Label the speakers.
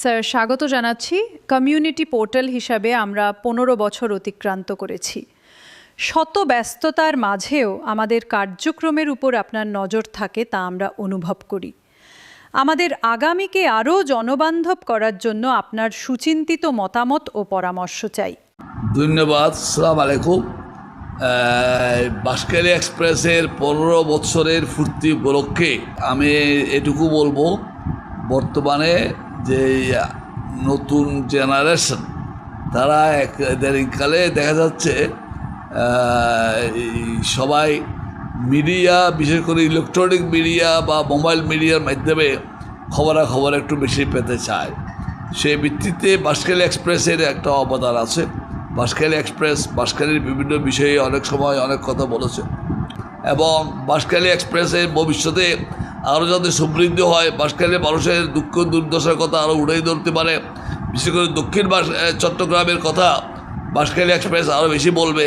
Speaker 1: Sir, স্বাগত জানাচ্ছি। Community portal হিসাবে আমরা পনেরো বছর অতিক্রান্ত করেছি। শত ব্যস্ততার মাঝেও আমাদের কার্যক্রমের উপর আপনার নজর থাকে তা আমরা অনুভব করি। আমাদের আগামীকে আরও জনবান্ধব করার জন্য আপনার সুচিন্তিত মতামত ও পরামর্শ চাই।
Speaker 2: ধন্যবাদ, সালাম আলাইকুম। বাসকালি এক্সপ্রেসের পনেরো বৎসরের ফুর্তি উপলক্ষে আমি এটুকু বলব, বর্তমানে যে নতুন জেনারেশন তারা এক কালে দেখা যাচ্ছে সবাই মিডিয়া বিশেষ করে ইলেকট্রনিক মিডিয়া বা মোবাইল মিডিয়ার মাধ্যমে খবরাখবর একটু বেশি পেতে চায়। সেই ভিত্তিতে বাসকালী এক্সপ্রেসের একটা অবদান আছে। বাসকালী এক্সপ্রেস, বাসকালীর বিভিন্ন বিষয়ে অনেক সময় অনেক কথা বলেছে। এবং বাসকালী এক্সপ্রেসের ভবিষ্যতে আরও যাতে সমৃদ্ধ হয় বাসকালীর মানুষের দুঃখ দুর্দশার কথা আরও উড়াই ধরতে পারে। বিশেষ করে দক্ষিণ চট্টগ্রামের কথা বাসকালী এক্সপ্রেস আরও বেশি বলবে।